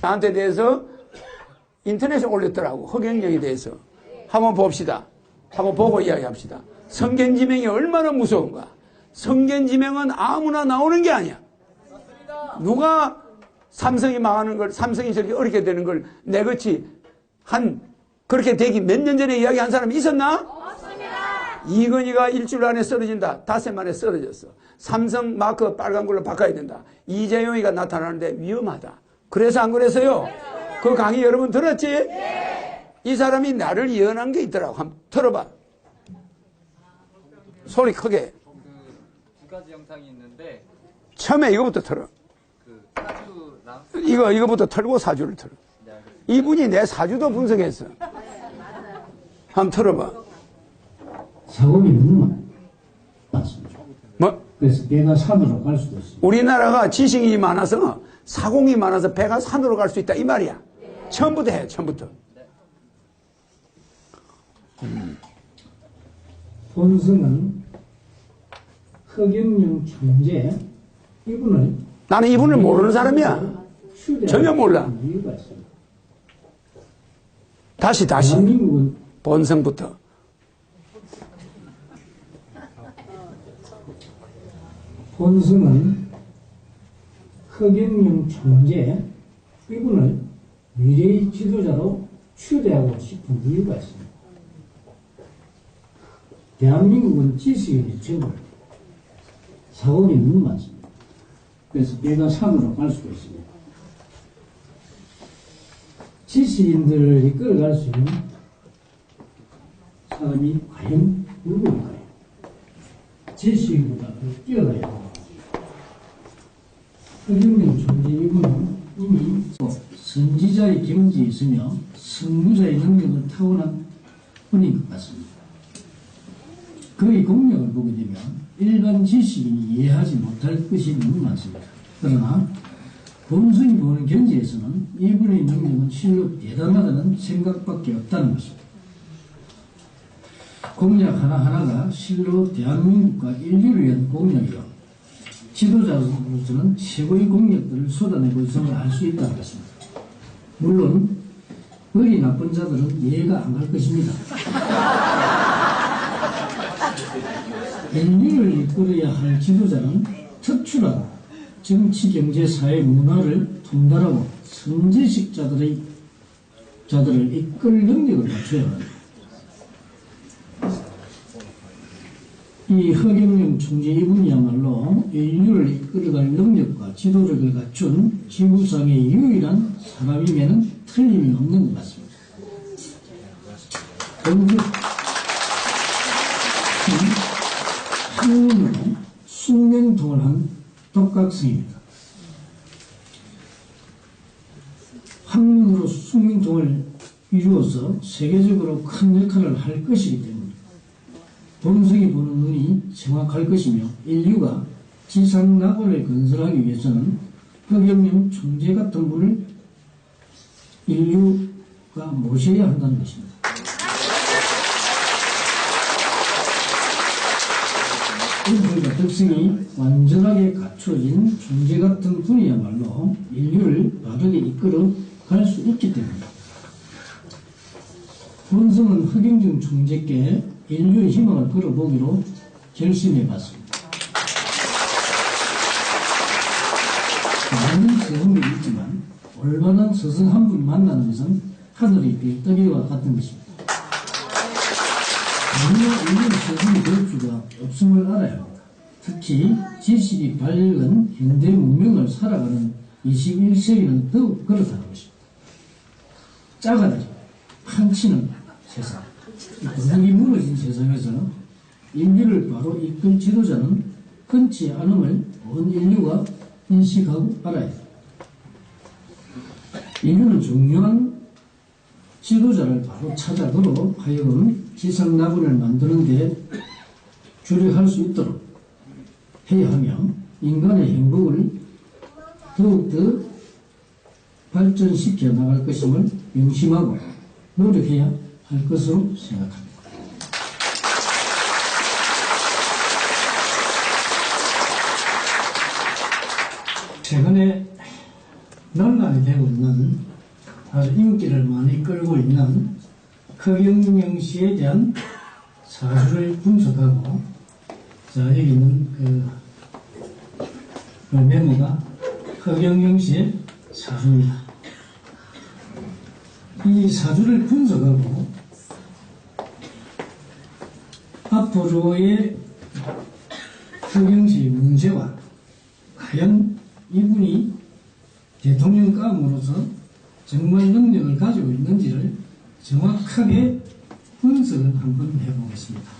나한테 대해서 인터넷에 올렸더라고. 허경영에 대해서. 한번 봅시다. 한번 보고 이야기합시다. 성견지명이 얼마나 무서운가. 성견지명은 아무나 나오는 게 아니야. 누가 삼성이 망하는 걸, 삼성이 저렇게 어렵게 되는 걸 내같이 한, 그렇게 되기 몇 년 전에 이야기한 사람이 있었나? 이건희가 일주일 안에 쓰러진다. 닷새 만에 쓰러졌어. 삼성 마크 빨간 걸로 바꿔야 된다. 이재용이가 나타나는데 위험하다. 그래서 안 그랬어요? 그 강의 여러분 들었지? 이 사람이 나를 예언한 게 있더라고. 한번 들어봐. 소리 크게. 그 두 가지 영상이 있는데 처음에 이거부터 틀어. 그 사주 남 이거, 이거부터 털고 사주를 틀어. 네. 이분이 내 사주도 분석했어. 한번 틀어봐. 사고이 너무 많습니다. 뭐, 그래서 배가 산으로 갈 수도 있습니다. 우리나라가 지식이 많아서 사공이 많아서 배가 산으로 갈 수 있다. 이 말이야. 처음부터 해, 처음부터. 본성은 허경영 총재 이분을 나는 이분을 모르는 사람이야. 전혀 몰라. 다시, 다시. 본성부터. 본성은 허경영 총재 이분을 미래의 지도자로 추대하고 싶은 이유가 있습니다. 대한민국은 지식인이 최고 사고이 너무 많습니다. 그래서 배가 산으로 갈 수도 있습니다. 지식인들을 이끌어갈 수 있는 사람이 과연 누구일까요? 지식인보다 더 합니다. 허경영 총재 이분은 이미 선지자의 경지에 있으며 선구자의 능력은 타고난 분인 것 같습니다. 그의 공력을 보게 되면 일반 지식인이 이해하지 못할 것이 너무 많습니다. 그러나 본성이 보는 견지에서는 이분의 능력은 실로 대단하다는 생각밖에 없다는 것입니다. 공약 하나하나가 실로 대한민국과 인류를 위한 공약이요. 지도자로서는 최고의 공약들을 쏟아내고 있음을 알 수 있다는 것입니다. 물론 의리 나쁜 자들은 이해가 안 갈 것입니다. 인류를 이끌어야 할 지도자는 특출한 정치, 경제, 사회, 문화를 통달하고 선지식자들의 자들을 이끌 능력을 갖춰야 합니다. 이 허경영 총재 이분이야말로 인류를 이끌어갈 능력과 지도력을 갖춘 지구상의 유일한 사람임에는 틀림이 없는 것 같습니다. 본주 학문으로 숙명통을 한 독각성입니다. 학문으로 숙명통을 이루어서 세계적으로 큰 역할을 할 것이기 때문에 본성이 보는 눈이 정확할 것이며 인류가 지상 낙원을 건설하기 위해서는 허경영 총재 같은 분을 인류가 모셔야 한다는 것입니다. 인물과 특성이 완전하게 갖춰진 존재 같은 분이야말로 인류를 바르게 이끌어 갈 수 있기 때문입니다. 본성은 허경정 총재께 인류의 희망을 걸어보기로 결심해 봤습니다. 많은 서성들이 있지만 올바른 스승 한 분 만나는 것은 하늘의 별따기와 같은 것입니다. 전혀 인류의 스승이 될 수가 없음을 알아야 합니다. 특히 지식이 밝은 현대 문명을 살아가는 21세기는 더욱 그렇다는 것입니다. 짜가지고 판치는 세상, 이 도둑이 무너진 세상에서 인류를 바로 이끌 지도자는 흔치 않음을 온 인류가 인식하고 알아야 합니다. 인류는 중요한 지도자를 바로 찾아 그로 하여금 지상낙원을 만드는 데 주력할 수 있도록 해야 하며 인간의 행복을 더욱더 발전시켜 나갈 것임을 명심하고 노력해야 할 것으로 생각합니다. 최근에 논란이 되고 있는 아주 인기를 많이 끌고 있는 허경영 씨에 대한 사주를 분석하고 자 여기는 그, 그 메모가 허경영 씨의 사주입니다. 이 사주를 분석하고 허경 씨의 문제와 과연 이분이 대통령감으로서 정말 능력을 가지고 있는지를 정확하게 분석을 한번 해보겠습니다.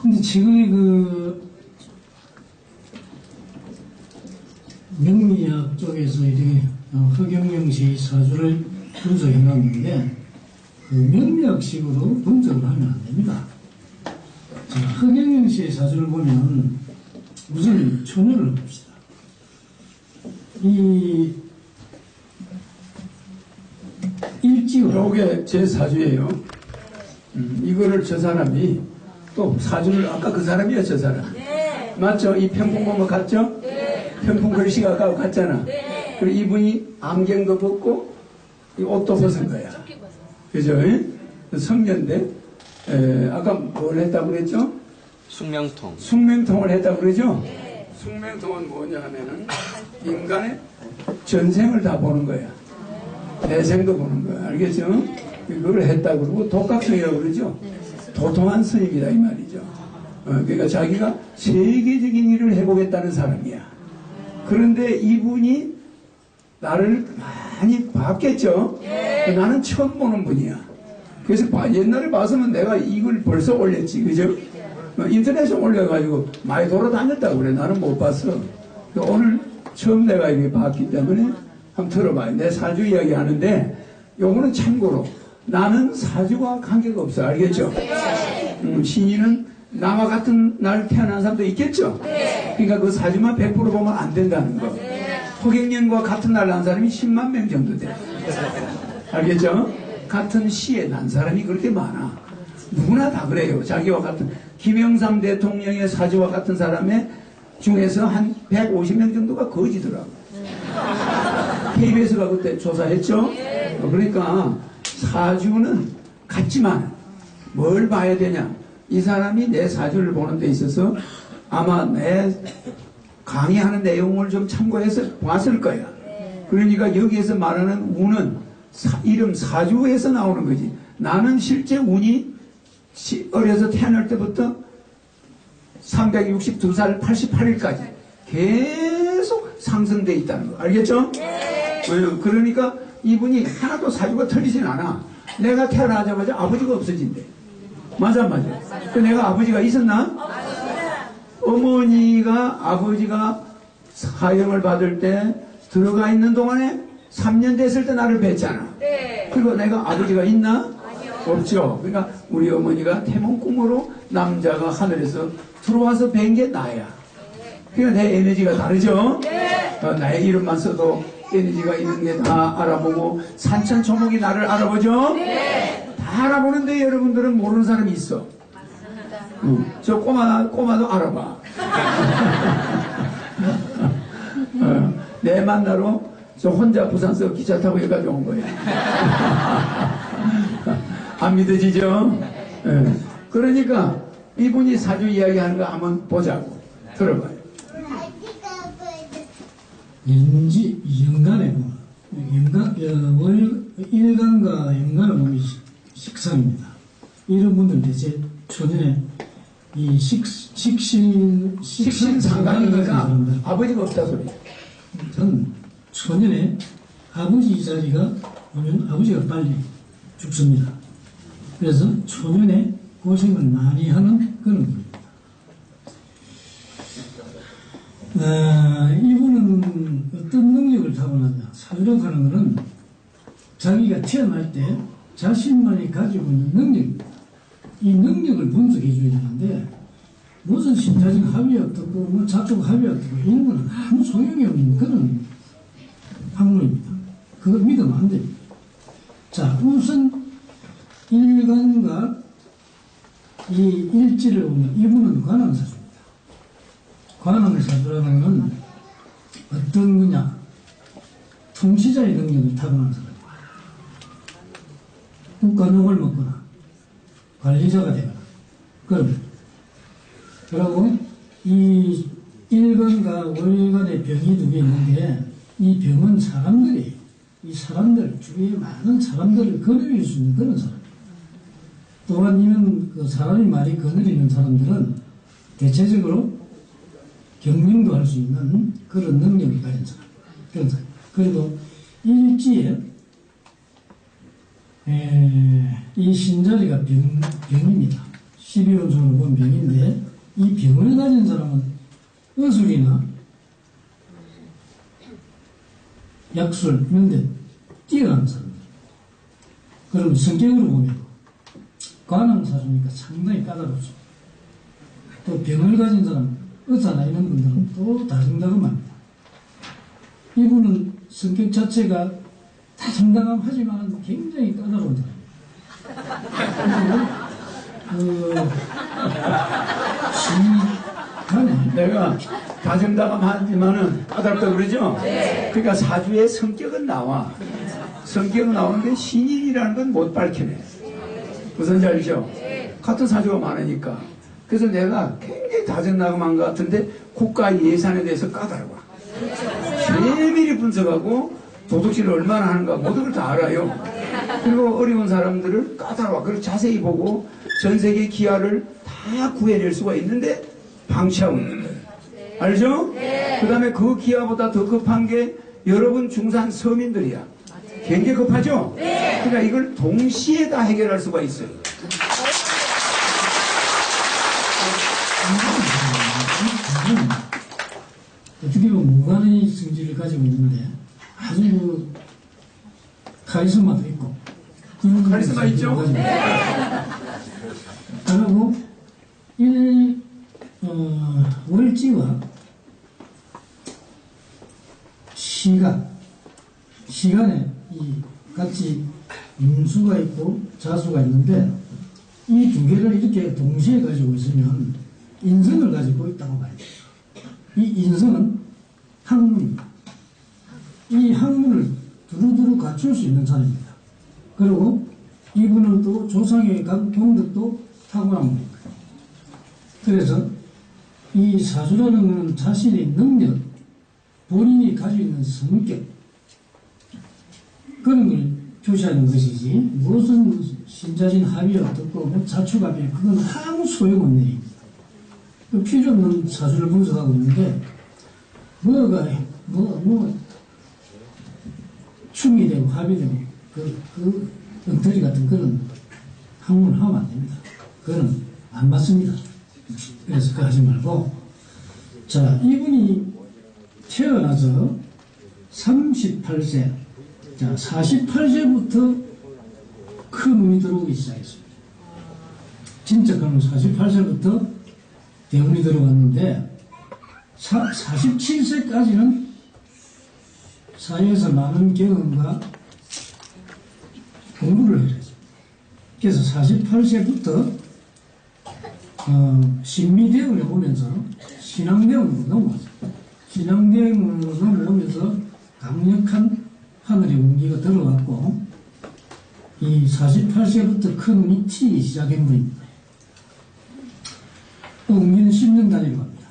근데 지금의 그 명리학 쪽에서 이렇게 어, 허경영 씨의 사주를 분석해 놨는데 그 명리학식으로 분석을 하면 안 됩니다. 자, 허경영 씨의 사주를 보면 우선 초년을 봅시다. 이 일지와 요게 제 사주예요. 음, 이거를 저 사람이 또 사주를 아까 그 사람이야 저 사람. 맞죠? 이 편풍 보면 같죠? 편풍 글씨가 아까 같잖아. 그리고 이분이 안경도 벗고 이 옷도 벗은 거야. 그죠? 예? 성년대 에, 아까 뭘 했다고 그랬죠? 숙명통. 숙명통을 했다고 그러죠? 숙명통은 뭐냐 하면은 인간의 전생을 다 보는 거야. 대생도 보는 거야. 알겠죠? 그거를 했다고 그러고 독각성이라고 그러죠? 도통한 스님이다 이 말이죠. 어, 그러니까 자기가 세계적인 일을 해보겠다는 사람이야. 그런데 이분이 나를 많이 봤겠죠? 나는 처음 보는 분이야. 그래서 봐- 옛날에 봐서는 내가 이걸 벌써 올렸지. 그죠? 어, 인터넷에 올려가지고 많이 돌아다녔다고 그래. 나는 못 봤어. 그러니까 오늘 처음 내가 이렇게 봤기 때문에 한번 들어봐요. 내 사주 이야기 하는데 요거는 참고로 나는 사주와 관계가 없어. 알겠죠? 음, 신인은 나와 같은 날 태어난 사람도 있겠죠? 그러니까 그 사주만 100% 보면 안 된다는 거. 호갱년과 같은 날 난 사람이 10만 명 정도 돼. 알겠죠? 같은 시에 난 사람이 그렇게 많아. 누구나 다 그래요. 자기와 같은 김영삼 대통령의 사주와 같은 사람의 중에서 한 150명 정도가 거지더라고. KBS가 그때 조사했죠? 어, 그러니까 사주는 같지만 뭘 봐야 되냐? 이 사람이 내 사주를 보는 데 있어서 아마 내 강의하는 내용을 좀 참고해서 봤을 거야. 그러니까 여기에서 말하는 운은 사- 이름 사주에서 나오는 거지. 나는 실제 운이 시- 어려서 태어날 때부터 362살 88일까지 계속 상승돼 있다는 거. 알겠죠? 어, 그러니까 이분이 하나도 사주가 틀리진 않아. 내가 태어나자마자 아버지가 없어진대. 맞아, 맞아. 그 내가 아버지가 있었나? 어머니가 아버지가 사형을 받을 때 들어가 있는 동안에 3년 됐을 때 나를 뵀잖아. 그리고 내가 아버지가 있나? 없죠. 그러니까 우리 어머니가 태몽 꿈으로 남자가 하늘에서 들어와서 뵌 게 나야. 그러니까 내 에너지가 다르죠? 어, 나의 이름만 써도 에너지가 있는 게 다 알아보고 산천초목이 나를 알아보죠? 다 알아보는데 여러분들은 모르는 사람이 있어. 응. 저 꼬마, 꼬마도 알아봐. 어, 내 만나러 저 혼자 부산서 기차 타고 여기까지 온 거예요. 안 믿어지죠? 예. 그러니까 이분이 사주 이야기하는 거 한번 보자고. 들어봐요. 연지 연간에 보면 연간 어, 월 일간과 보면 식- 식상입니다. 이런 분들 대체 초년에 이 식, 식신 식신 상강이니까 아버지가 없다 소리. 전 초년에 아버지 자리가 오면 아버지가 빨리 죽습니다. 그래서 초년에 고생을 많이 하는 그런 분입니다. 아, 이분은 어떤 능력을 타고났냐? 사주라고 하는 것은 자기가 태어날 때 자신만이 가지고 있는 능력입니다. 이 능력을 분석해 줘야 되는데 무슨 신자적 합의 어떻고 뭐 자적 합의 어떻고 이런 건 아무 소용이 없는 그런 학문입니다. 그걸 믿으면 안 됩니다. 자, 우선 일간과 이 일지를 보면 이분은 관왕사주입니다. 관왕사주라는 건 어떤 거냐? 통치자의 능력을 타고난 사람입니다. 국가농을 먹거나 관리자가 되거나 그럽니다. 그리고 이 일간과 월간의 병이 두 개 있는데 이 병은 사람들이 이 사람들 주위에 많은 사람들을 거느릴 수 있는 그런 사람. 또한 이는 그 사람이 많이 거느리는 사람들은 대체적으로 경영도 할 수 있는 그런 능력을 가진 사람. 그런 사람. 그리고 일지에 에, 이 신자리가 병, 병입니다. 12원선으로 본 병인데 이 병을 가진 사람은 의술이나 약술 이런 데 뛰어난 사람들. 그럼 성격으로 보면 관음사주니까 상당히 까다롭죠. 또 병을 가진 사람, 의사나 이런 분들은 또 다정다감합니다. 이분은 성격 자체가 다정다감하지만 굉장히 까다로운 사람입니다. 그 시간에 내가 다정다감하지만은 까다롭다 그러죠? 그러니까 사주의 성격은 나와. 성격은 나오는데 신인이라는 건 못 밝혀내. 무슨 지 알죠? 같은 사주가 많으니까. 그래서 내가 굉장히 다정다감한 것 같은데 국가 예산에 대해서 까다로워. 미리 분석하고 도둑질을 얼마나 하는가 모든 걸 다 알아요. 그리고 어려운 사람들을 까다로워. 그걸 자세히 보고 전 세계 기아를 다 구해낼 수가 있는데 방치하고 있는 거예요. 알죠? 그 다음에 그 기아보다 더 급한 게 여러분 중산 서민들이야. 굉장히 급하죠? 그러니까 이걸 동시에 다 해결할 수가 있어요. 음, 어떻게 보면 무관의 성질을 가지고 있는데 아주 그 카리스마도 있고 카리스마 있죠? 그리고 일 어, 월지와 시간 시간에 이 같이 인수가 있고 자수가 있는데 이 두 개를 이렇게 동시에 가지고 있으면 인성을 가지고 있다고 봐야 돼요. 이 인성은 학문입니다. 이 학문을 두루두루 갖출 수 있는 사람입니다. 그리고 이분은 또 조상의 각 경덕도 탁월한 분입니다. 그래서 이 사주라는 것은 자신의 능력, 본인이 가지고 있는 성격, 그런 걸 표시하는 것이지 무슨 신자진 합이 어떻고 뭐 자축합이 그건 아무 소용없는 일입니다. 그 필요 없는 사주를 분석하고 있는데 뭐가 뭐, 뭐 충이 되고 합이 되고 그, 그 엉터리 같은 그런 학문을 하면 안 됩니다. 그거는 안 맞습니다. 그래서 그거 하지 말고 자 이분이 태어나서 38세 자 48세부터 큰 운이 들어오기 시작했습니다. 진짜 그럼 48세부터 대운이 들어갔는데 47세까지는 사회에서 많은 경험과 공부를 해야 죠 그래서 48세부터 어, 신미대운에 오면서 신앙대운으로 넘어왔어요. 신앙대운으로 넘어오면서 강력한 하늘의 운기가 들어왔고 이 48세부터 큰 운이 튀기 시작한 분입니다. 운기는 10년 단위로 갑니다.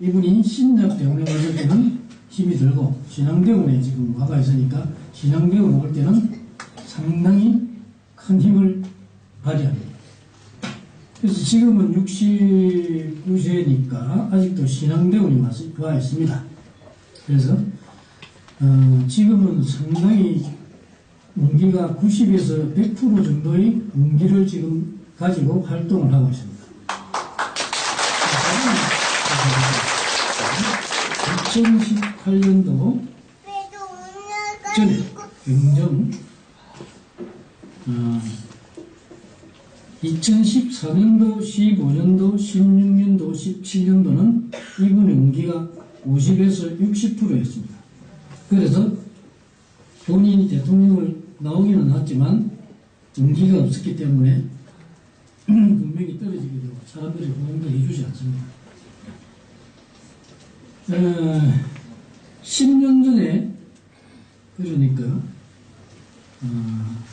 이분이 신약대운에 왔을 때는 힘이 들고 신앙대운에 지금 와가 있으니까 신앙대운에 올 때는 상당히 큰 힘을 발휘합니다. 그래서 지금은 69세니까 아직도 신앙대운이 와서 와 있습니다. 그래서 어, 지금은 상당히 운기가 90에서 100% 정도의 운기를 지금 가지고 활동을 하고 있습니다. 2018년도 전에 경정 어, 2014년도, 15년도, 16년도, 17년도는 이분의 운기가 50에서 60%였습니다. 그래서 본인이 대통령을 나오기는 했지만 운기가 없었기 때문에 분명히 떨어지게 되고 사람들이 호응도 해주지 않습니다. 어, 10년 전에 그러니까 어,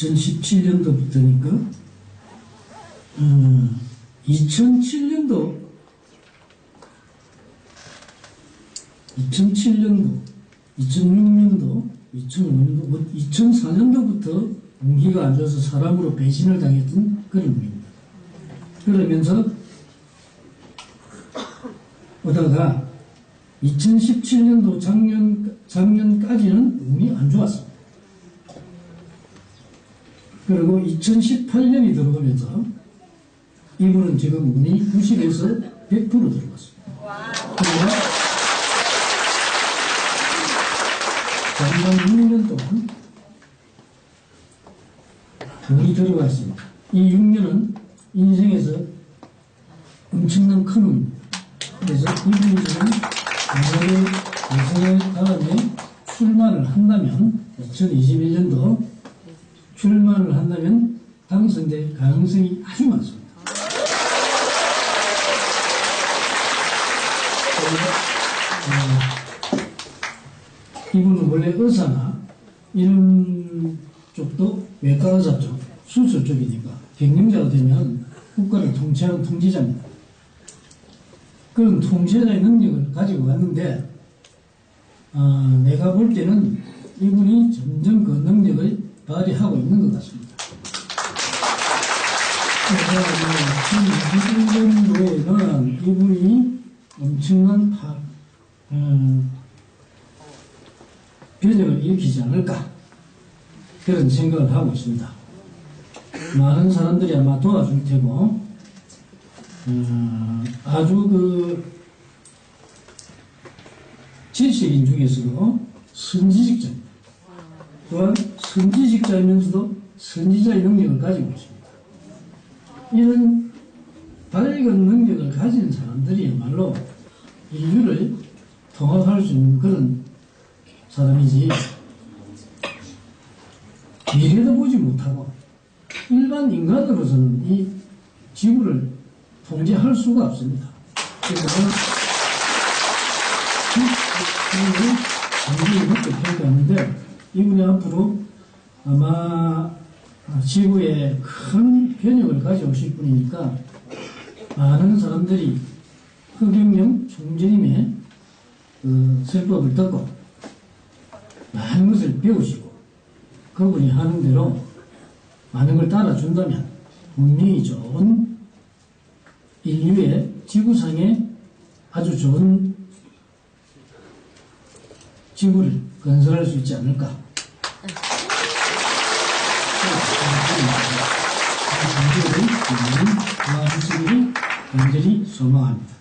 2017년도부터니까 어, 2007년도 2007년도 2006년도 2005년도 뭐 2004년도부터 공기가 안 좋아서 사람으로 배신을 당했던 그런 분입니다. 그러면서 오다가 2017년도 작년, 작년까지는 운이 안 좋았습니다. 그리고 2018년이 들어오면서 이분은 지금 운이 90에서 100% 들어갔습니다. 작년 6년 동안 운이 들어가 있습니다. 이 6년은 인생에서 엄청난 큰 운입니다. 그래서 이분이 지금 만약에 예선에 다음에 출마를 한다면 2021년도 출마를 한다면 당선될 가능성이 아주 많습니다. 어, 이분은 원래 의사나 이런 쪽도 외과 의사 쪽, 수술 쪽이니까 경영자가 되면 국가를 통치하는 통치자입니다. 그런 통제자의 능력을 가지고 왔는데 아, 내가 볼 때는 이분이 점점 그 능력을 발휘하고 있는 것 같습니다. 그래서 2021년도에는 이분이 엄청난 파, 음, 변혁을 일으키지 않을까 그런 생각을 하고 있습니다. 많은 사람들이 아마 도와줄 테고 어, 아주 그 지식인 중에서도 선지직자입니다. 또한 선지직자이면서도 선지자의 능력을 가지고 있습니다. 이런 밝은 능력을 가진 사람들이야말로 인류를 통합할 수 있는 그런 사람이지 미래도 보지 못하고 일반 인간으로서는 이 지구를 통제할 수가 없습니다. 그래서 이분이 굉장히 높게 평가하는데 이분이 앞으로 아마 지구에 큰 변혁을 가져오실 분이니까 많은 사람들이 흑영령 총재님의 그 설법을 듣고 많은 것을 배우시고 그분이 하는 대로 많은 걸 따라준다면 분명히 좋은 인류의 지구상에 아주 좋은 지구를 건설할 수 있지 않을까. 도와주시기를 간절히 소망합니다.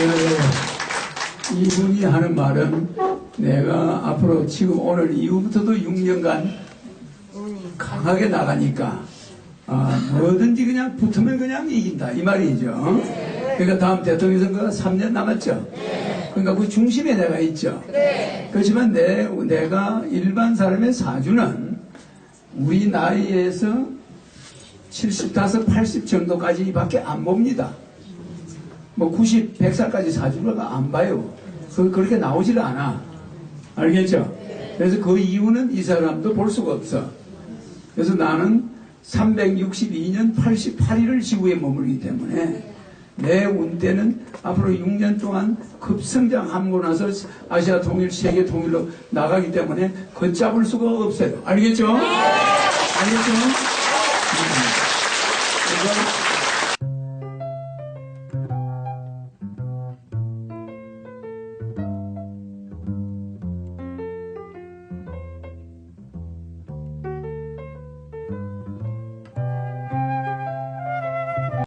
어, 이분이 하는 말은 내가 앞으로 지금 오늘 이후부터도 6년간 강하게 나가니까 아, 뭐든지 그냥 붙으면 그냥 이긴다 이 말이죠. 그러니까 다음 대통령 선거가 3년 남았죠. 그러니까 그 중심에 내가 있죠. 그렇지만 내, 내가 일반 사람의 사주는 우리 나이에서 75, 80 정도까지 밖에 안 봅니다. 뭐 90, 100살까지 사주가 안 봐요. 그, 그렇게 나오질 않아. 알겠죠? 그래서 그 이유는 이 사람도 볼 수가 없어. 그래서 나는 362년 88일을 지구에 머물기 때문에 내 운때는 앞으로 6년 동안 급성장하고 나서 아시아 통일, 세계 통일로 나가기 때문에 걷잡을 수가 없어요. 알겠죠? 알겠죠? 음. 그래서